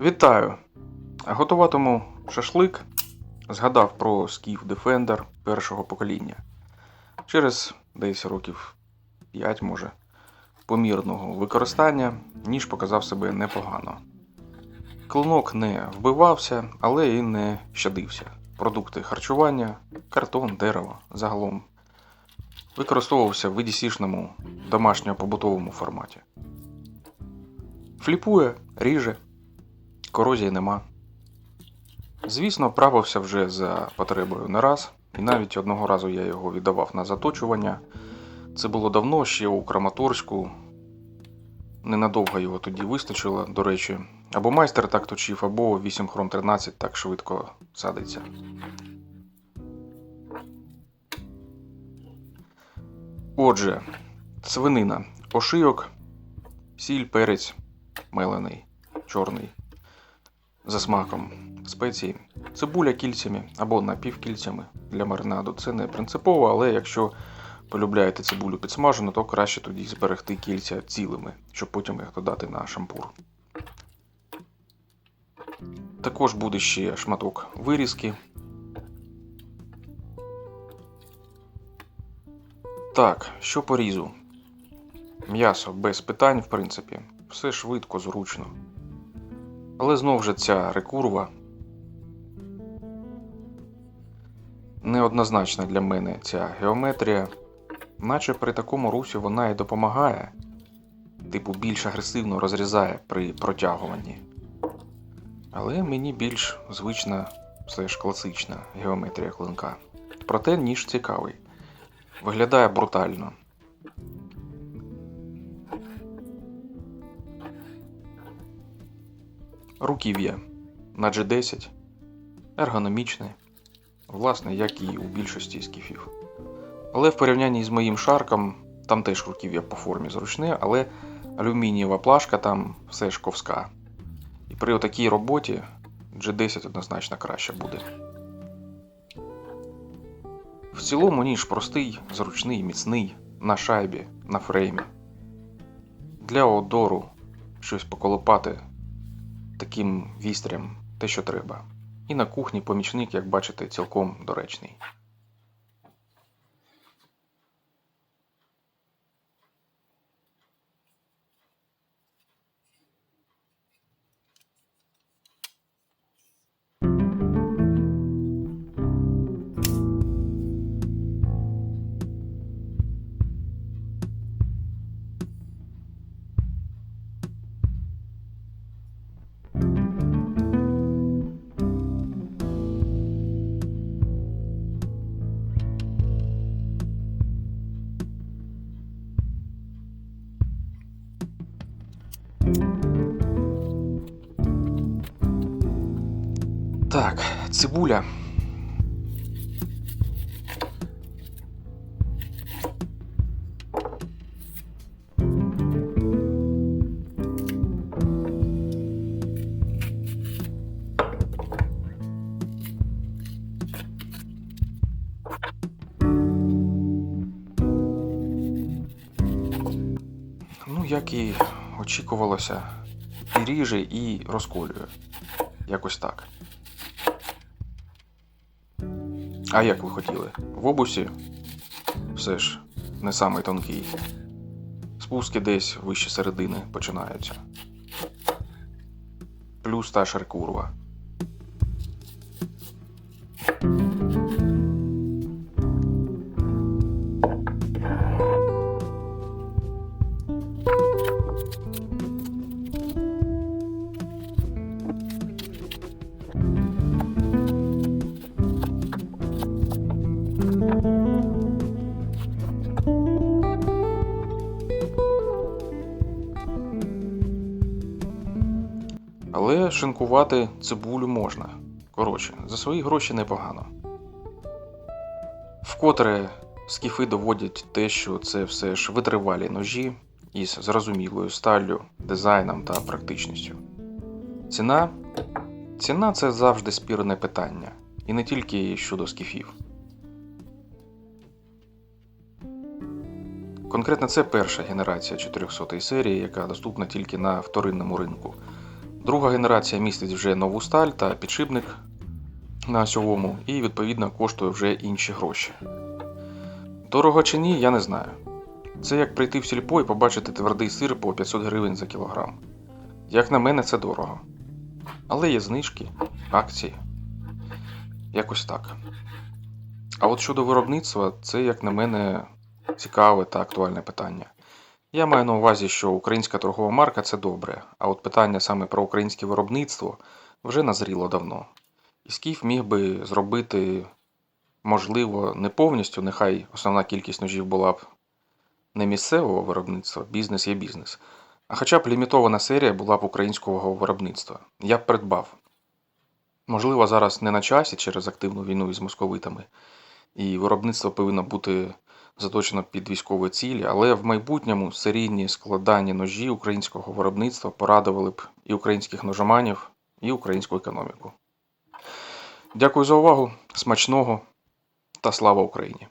Вітаю! Готуватиму шашлик. Згадав про Skiff Defender першого покоління. Через десь років 5, може, помірного використання ніж показав себе непогано. Клинок не вбивався, але і не щадився. Продукти харчування, картон, дерево загалом використовувався в EDC-шному домашньо побутовому форматі. Фліпує, ріже, корозії нема. Звісно, правився вже за потребою не раз, і навіть одного разу я його віддавав на заточування. Це було давно ще у Краматорську. Ненадовго його тоді вистачило, до речі. Або майстер так точив, або 8 хром 13 так швидко садиться. Отже, свинина, ошийок, сіль, перець, мелений, чорний, за смаком, спеції, цибуля кільцями або напівкільцями для маринаду. Це не принципово, але якщо полюбляєте цибулю підсмажену, то краще тоді зберегти кільця цілими, щоб потім їх додати на шампур. Також буде ще шматок вирізки. Так, що по різу? М'ясо без питань, в принципі, все швидко, зручно. Але знов же ця рекурва неоднозначна для мене ця геометрія, наче при такому русі вона і допомагає, типу більш агресивно розрізає при протягуванні. Але мені більш звична все ж класична геометрія клинка. Проте ніж цікавий. Виглядає брутально. Руків'я на G10, ергономічне, власне, як і у більшості скіфів. Але в порівнянні з моїм шарком, там теж руків'я по формі зручне, але алюмінієва плашка там все ж ковська. І при отакій роботі G10 однозначно краще буде. В цілому ніж простий, зручний, міцний, на шайбі, на фреймі. Для одору щось поколопати таким вістрям те, що треба. І на кухні помічник, як бачите, цілком доречний. Так, цибуля. Ну, як і очікувалося, і ріже, і розколює. Якось так. А як ви хотіли? В обусі все ж не самий тонкий. Спуски десь вище середини починаються. Плюс та ж Але шинкувати цибулю можна. Коротше, за свої гроші непогано. Вкотре скіфи доводять те, що це все ж витривалі ножі із зрозумілою сталлю, дизайном та практичністю. Ціна? Ціна це завжди спірне питання, і не тільки щодо скіфів. Конкретно це перша генерація 400 серії, яка доступна тільки на вторинному ринку. Друга генерація містить вже нову сталь та підшипник на осьовому і, відповідно, коштує вже інші гроші. Дорого чи ні, я не знаю. Це як прийти в сільпо і побачити твердий сир по 500 гривень за кілограм. Як на мене, це дорого. Але є знижки, акції. Якось так. А от щодо виробництва, це, як на мене, цікаве та актуальне питання. Я маю на увазі, що українська торгова марка це добре, а от питання саме про українське виробництво вже назріло давно. І Скіф міг би зробити, можливо, не повністю, нехай основна кількість ножів була б не місцевого виробництва, бізнес є бізнес, а хоча б лімітована серія була б українського виробництва. Я б придбав. Можливо, зараз не на часі через активну війну із московитами, і виробництво повинно бути заточено під військові цілі, але в майбутньому серійні складані ножі українського виробництва порадували б і українських ножоманів, і українську економіку. Дякую за увагу, смачного та слава Україні!